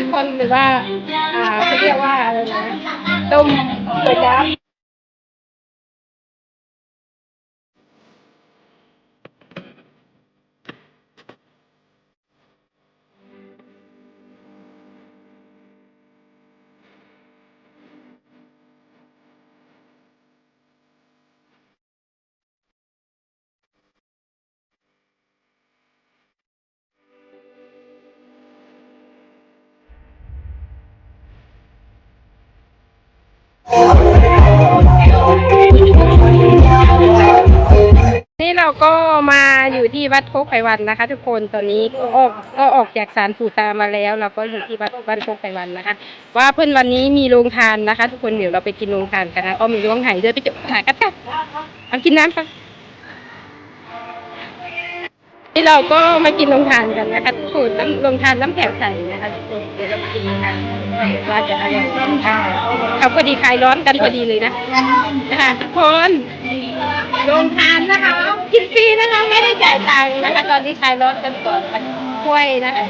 ทุกคนหรือว่าอ่าเขาเรียกว่าอะไรนะต้มก๋วยจั๊บ นี่เราก็มาอยู่ที่วัดโคกไผ่วันนะคะ ทุกคนตอนนี้ก็ออกก็ออกจากสารปู่ตามาแล้ว เราก็อยู่ที่วัดวัดโคกไผ่วันนะคะ ว่าเพื่อนวันนี้มีโรงทานนะคะ ทุกคนเดี๋ยวเราไปกินโรงทานกันนะก็มีล้วงไห่ด้วยไปจุดหากันค่ะเอากินน้ำค่ะ ที่เราก็มากินลงทานกันนะคะสูตรน้ำโรงทานน้ำแข็งใส่นะคะทุกคนเดี๋ยวเราไปกินกันว่าจะอะไรเขาพอดีคลายร้อนกันพอดีเลยนะนะคะทุกคนลงทานนะคะกินฟรีนะคะไม่ได้จ่ายตังค์นะคะ ตอนนี้คลายร้อนกันก่อนห้วยนะคะ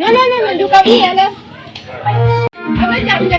นั่นนั่นนั่นดูเก้าอี้เลยเอาไม่จับจั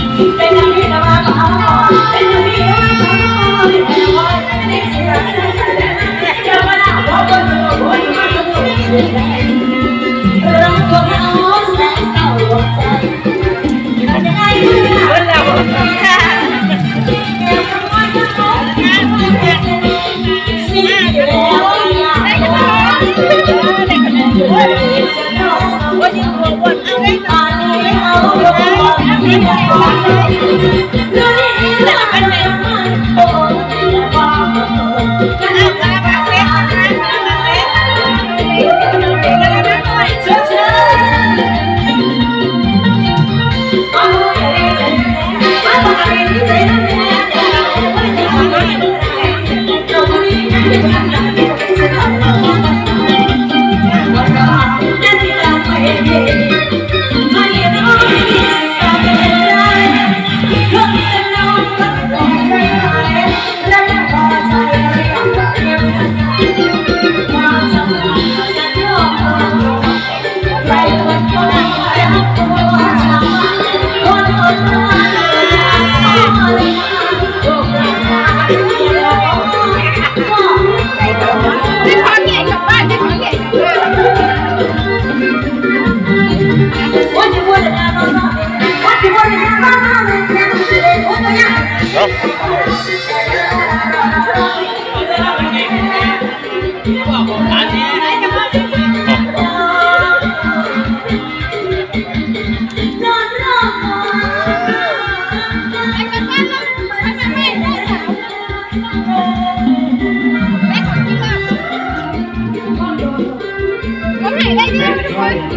บจั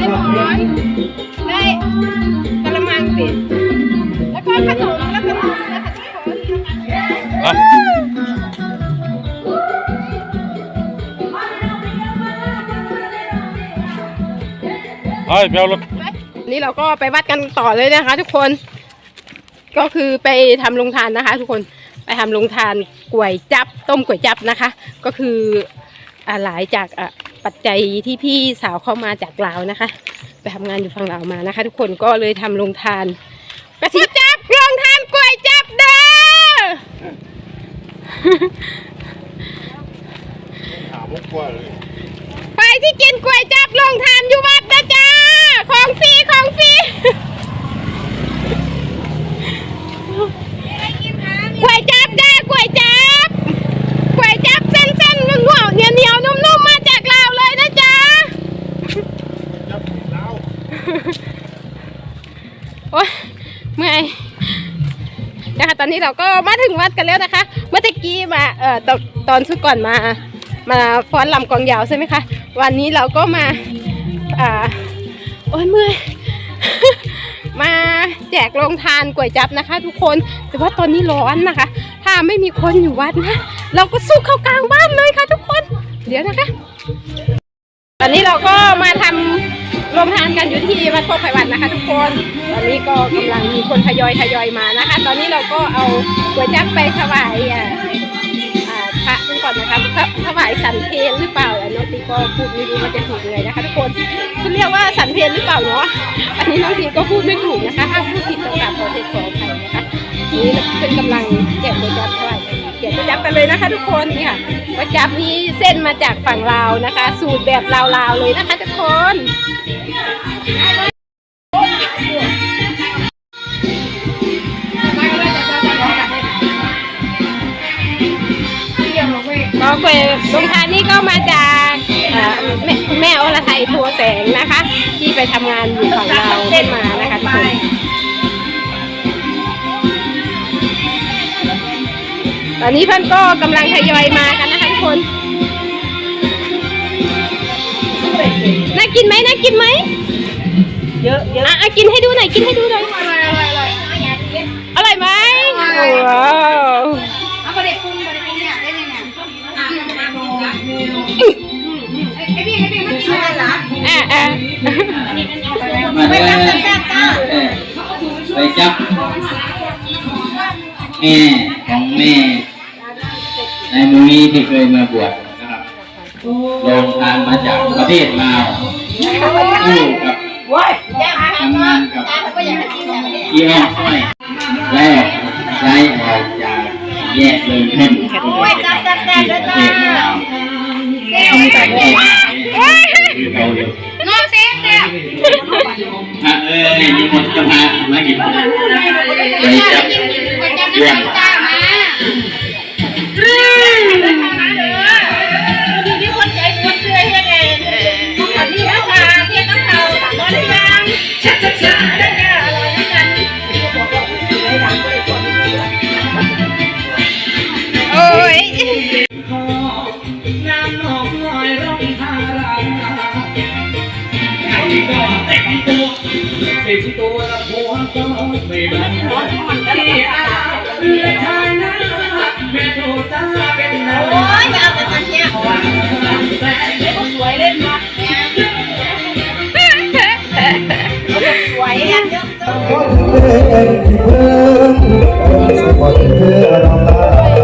ได้หมอนได้กระมังสิแล้วก็ขนมแล้วก็ขนมนะคะทุกคนครับเฮ้ยไปเอารถนี่เราก็ไปวัดกันต่อเลยนะคะ ทุกคน ก็คือไปทำลงทานนะคะ ทุกคนไปทำลงทานก๋วยจับต้มก๋วยจับนะคะ ก็คืออ่าหลายจากอะ ปัจจัยที่พี่สาวเข้ามาจากลาวนะคะ ไปทำงานอยู่ฝั่งลาวมานะคะ ทุกคนก็เลยทำลงทานกระชิจับลงทานก๋วยจับเด้อหามุกกว่าเลยไปที่กินก๋วยจับลงทานอยู่วัดนะจ้าของฟรีของฟรี ก๋วยจับจ้าก๋วยจับก๋วยจับเส้นๆงวเหนียวเหนียวๆนุ่มๆมาจากลาวเลยนะจ๊ะโอ๊ยเมื่อยนะคะตอนนี้ เราก็มาถึงวัดกันแล้วนะคะ เมื่อกี้มาเอ่อตอนตอนชุดก่อนมามาฟ้อนลำกองยาวใช่ไหมคะ วันนี้เราก็มาอ่าโอ้ยเมื่อย มาแจกโรงทานก๋วยจับนะคะ ทุกคน แต่ว่าตอนนี้ร้อนนะคะ ถ้าไม่มีคนอยู่วัดนะ เราก็สู้เข้ากลางบ้านเลยค่ะ ทุกคน เดี๋ยวนะคะ ตอนนี้เราก็มาทำ โรงทานกันอยู่ที่วัดโคกไผ่วันนะคะ ทุกคนตอนนี้ก็กำลังมีคนทยอยทยอยมานะคะ ตอนนี้เราก็เอาก๋วยจับไปถวายอ่าพระกันก่อนนะคะถถวายสันเพลหรือเปล่าอะน้องตีก็พูดไม่รู้ว่าจะถูกยังไงนะคะ ทุกคนคุณเรียกว่าสันเพลหรือเปล่าเนาะอันนี้น้องตีก็พูดไม่ถูกนะคะถ้าพูดผิดต้องกราบขอเทศขออภัยนะคะนี่เป็นกำลังแจกก๋วยจั๊บเท่าไหร่แจกก๋วยจั๊บกันเลยนะคะ ทุกคนนี่ค่ะก๋วยจั๊บนี้เส้นมาจากฝั่งลาวนะคะ สูตรแบบลาวๆเลยนะคะ ทุกคน ก็ก๋วยลงทานนี่ก็มาจากแม่แม่อรไทยทัวแสงนะคะ ที่ไปทำงานอยู่ฝั่งลาวขึ้นมานะคะทุกคนตอนนี้เพื่อนก็กำลังทยอยมากันนะคะทุกคน กินไหมน่ากินไหมเยอะเยอะอะอะกินให้ดูหน่อยกินให้ดูหน่อยอร่อยอร่อยอร่อยอร่อยไหมว้าวเอาประเด็นปรุงประเด็นปรุงเนี่ยได้ยังไงอะเมนูเมนูไอ้พี่ไอ้พี่มันชื่ออะไรล่ะอะอะไม่รับแซ่บจ้าไปจับแม่ของแม่ในมุ้ยที่เคยมาบวชนะครับลงทานมาจากประเทศลาว คู่กับทำงานกับยี่ห้อสร้อยแล้วย้ายออกจากแยกเลยแท่นโอ้ยจ้าแซ่บๆเลยจ้าทำแต่แยกคือเราอยู่น้องเซ่บเนี่ยเอ้ยนิมนต์เจ้าพระมากินไปจับคนจำ ยังชัดชัดๆได้ยาอร่อยด้วยกันโอ้ยน้ำนองลอยร่องทาราใครก็เต็มตัวเต็มตัวล้วหัวก็ไม่บันที่อาเรือชายนาแม่โทจ้าเป็นนาโอ้ยไม่เอาแต่ตันเนี่ยแต่สวยเล่นมา เยอะต้องการออกเทศบาลที่ทางพี่งาณอยากให้เธอว่าพี่ชายคนหนึ่งยังพบฟังรอวันสุดท้ายอยากให้เธอมันกลับมาหาเรา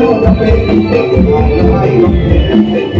เราวอนวอนวอนวอนใครรักใครจะเป็นผู้ร้อนตัวจะเป็นไม่ล